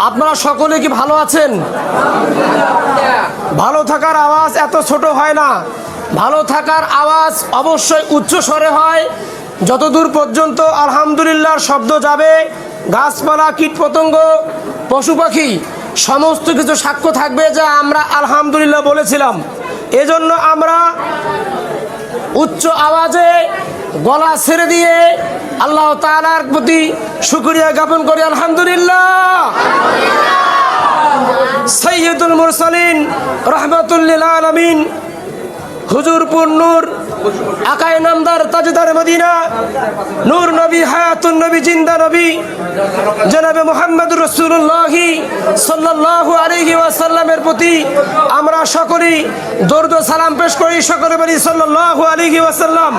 আপনারা সকলে কি ভালো আছেন? ভালো থাকার আওয়াজ এত ছোট হয় না। ভালো থাকার আওয়াজ অবশ্যই উচ্চ স্বরে হয়। যতদূর পর্যন্ত আলহামদুলিল্লাহর শব্দ যাবে, গাছপালা, কীটপতঙ্গ, পশু পাখি, সমস্ত কিছু সাক্ষ্য থাকবে যা আমরা আলহামদুলিল্লাহ বলেছিলাম। এজন্য আমরা উচ্চ আওয়াজে গলা ছেড়ে দিয়ে আল্লাহ তাআলার প্রতি শুকরিয়া জ্ঞাপন করি, আলহামদুলিল্লাহ। সৈয়দুল মুরসালিন রহমতুল্লিল আলমিন, হুজুরপুর নূর, আকায় নামদার তাজদার মদিনা, নূর নবী, হায়াতুন নবী, জিন্দা নবী, জনাবে মোহাম্মদ রসুল্লাহি সাল্লাল্লাহু আলাইহি ওয়াসাল্লামের প্রতি আমরা সকলেই দর্দ সালাম পেশ করি, সকলে বলি সাল্লাল্লাহু আলাইহি ওয়াসাল্লাম।